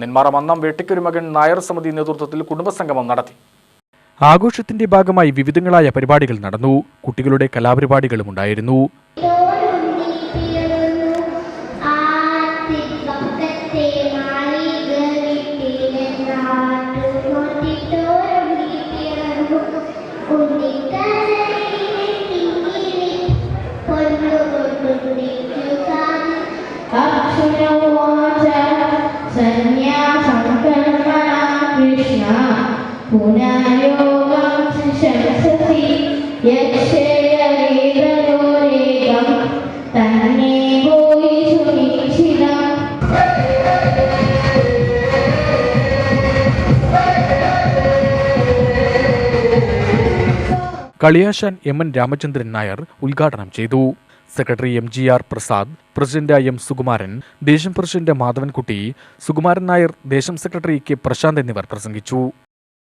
നെന്മാറ മന്നം വെട്ടിക്കുരുമകൻ നായർ സമിതി നേതൃത്വത്തിൽ കുടുംബസംഗമം നടത്തി. ആഘോഷത്തിന്റെ ഭാഗമായി വിവിധങ്ങളായ പരിപാടികൾ നടന്നു. കുട്ടികളുടെ കലാപരിപാടികളും ഉണ്ടായിരുന്നു. കൃഷ്ണ കളിയാശാൻ എം എൻ രാമചന്ദ്രൻ നായർ ഉദ്ഘാടനം ചെയ്തു. Secretary M G R Prasad president M Sukumaran ദേശം പ്രസിഡന്റ് മാധവൻകുട്ടി സുകുമാരൻ നായർ ദേശം സെക്രട്ടറി കെ പ്രശാന്ത് എന്നിവർ പ്രസംഗിച്ചു.